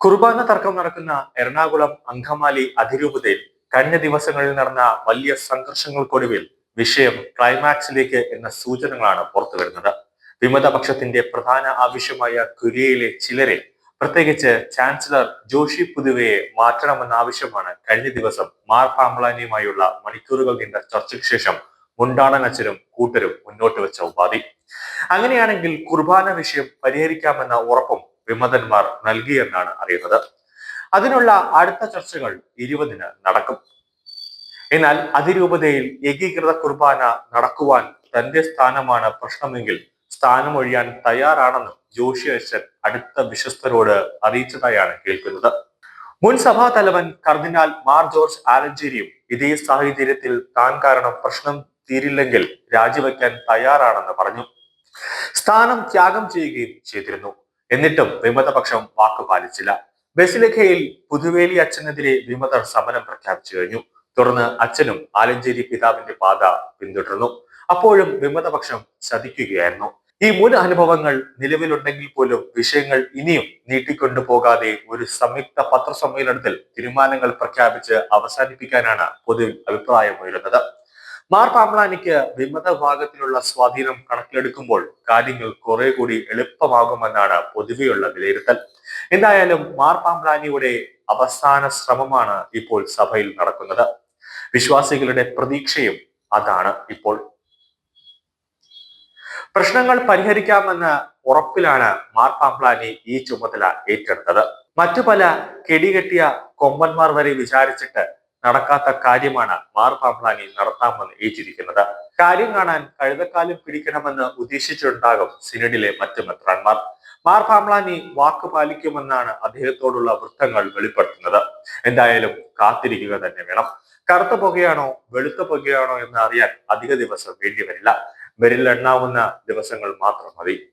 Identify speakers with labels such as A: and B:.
A: കുർബാന തർക്കം നടക്കുന്ന എറണാകുളം അങ്കമാലി അതിരൂപതയിൽ കഴിഞ്ഞ ദിവസങ്ങളിൽ നടന്ന വലിയ സംഘർഷങ്ങൾക്കൊടുവിൽ വിഷയം ക്ലൈമാക്സിലേക്ക് എന്ന സൂചനകളാണ് പുറത്തു വരുന്നത്. വിമതപക്ഷത്തിന്റെ പ്രധാന ആവശ്യമായ കുര്യയിലെ ചിലരെ പ്രത്യേകിച്ച് ചാൻസലർ ജോഷി പുതുവയെ മാറ്റണമെന്ന ആവശ്യമാണ് കഴിഞ്ഞ ദിവസം മാർ പാമ്പളാനിയുമായുള്ള മണിക്കൂറുകൾ നീണ്ട ചർച്ചയ്ക്ക് ശേഷം മുണ്ടാണനച്ചനും കൂട്ടരും മുന്നോട്ട് വെച്ച ഉപാധി. അങ്ങനെയാണെങ്കിൽ കുർബാന വിഷയം പരിഹരിക്കാമെന്ന ഉറപ്പും വിമതന്മാർ നൽകിയെന്നാണ് അറിയുന്നത്. അതിനുള്ള അടുത്ത ചർച്ചകൾ ഇരുപതിന് നടക്കും. എന്നാൽ അതിരൂപതയിൽ ഏകീകൃത കുർബാന നടക്കുവാൻ തന്റെ സ്ഥാനമാണ് പ്രശ്നമെങ്കിൽ സ്ഥാനമൊഴിയാൻ തയ്യാറാണെന്ന് ജോഷി അച്ഛൻ അടുത്ത വിശ്വസ്തരോട് അറിയിച്ചതായാണ് കേൾക്കുന്നത്. മുൻ സഭാ തലവൻ കർദിനാൽ മാർ ജോർജ് ആലഞ്ചേരിയും ഇതേ സാഹചര്യത്തിൽ താൻ കാരണം പ്രശ്നം തീരില്ലെങ്കിൽ രാജിവെക്കാൻ തയ്യാറാണെന്ന് പറഞ്ഞു. സ്ഥാനം ത്യാഗം ചെയ്യുകയും ചെയ്തിരുന്നു. എന്നിട്ടും വിമതപക്ഷം വാക്ക് പാലിച്ചില്ല. ബസിലിഖയിൽ പുതുവേലി അച്ഛനെതിരെ വിമതർ സമരം പ്രഖ്യാപിച്ചു കഴിഞ്ഞു. തുടർന്ന് അച്ഛനും ആലഞ്ചേരി പിതാവിന്റെ പാത പിന്തുടർന്നു. അപ്പോഴും വിമതപക്ഷം ചതിക്കുകയായിരുന്നു. ഈ മുൻ അനുഭവങ്ങൾ നിലവിലുണ്ടെങ്കിൽ പോലും വിഷയങ്ങൾ ഇനിയും നീട്ടിക്കൊണ്ടു പോകാതെ ഒരു സംയുക്ത പത്രസമ്മേളനത്തിൽ തീരുമാനങ്ങൾ പ്രഖ്യാപിച്ച് അവസാനിപ്പിക്കാനാണ് പൊതുവിൽ അഭിപ്രായമുയരുന്നത് മാർ പാപ്ലാനിക്ക് വിമത ഭാഗത്തിലുള്ള സ്വാധീനം കണക്കിലെടുക്കുമ്പോൾ കാര്യങ്ങൾ കുറെ കൂടി എളുപ്പമാകുമെന്നാണ് പൊതുവെയുള്ള വിലയിരുത്തൽ. എന്തായാലും മാർ പാപ്ലാനിയുടെ അവസാന ശ്രമമാണ് ഇപ്പോൾ സഭയിൽ നടക്കുന്നത്. വിശ്വാസികളുടെ പ്രതീക്ഷയും അതാണ് ഇപ്പോൾ. പ്രശ്നങ്ങൾ പരിഹരിക്കാമെന്ന ഉറപ്പിലാണ് മാർ പാപ്ലാനി ഈ ചുമതല ഏറ്റെടുത്തത്. മറ്റു പല കെടികെട്ടിയ കൊമ്പന്മാർ വരെ വിചാരിച്ചിട്ട് നടക്കാത്ത കാര്യമാണ് മാർ പാമ്പ്ലാനി നടത്താമെന്ന് ഏറ്റിരിക്കുന്നത്. കാര്യം കാണാൻ കഴുതക്കാലം പിടിക്കണമെന്ന് ഉദ്ദേശിച്ചിട്ടുണ്ടാകും സിനഡിലെ മറ്റു മെത്രാന്മാർ. മാർ വാക്ക് പാലിക്കുമെന്നാണ് അദ്ദേഹത്തോടുള്ള വൃത്തങ്ങൾ വെളിപ്പെടുത്തുന്നത്. എന്തായാലും കാത്തിരിക്കുക തന്നെ വേണം. കറുത്ത പുകയാണോ വെളുത്ത പുകയാണോ എന്ന് അറിയാൻ അധിക ദിവസം വേണ്ടിവരില്ല വിരലിലെണ്ണാവുന്ന ദിവസങ്ങൾ മാത്രം മതി.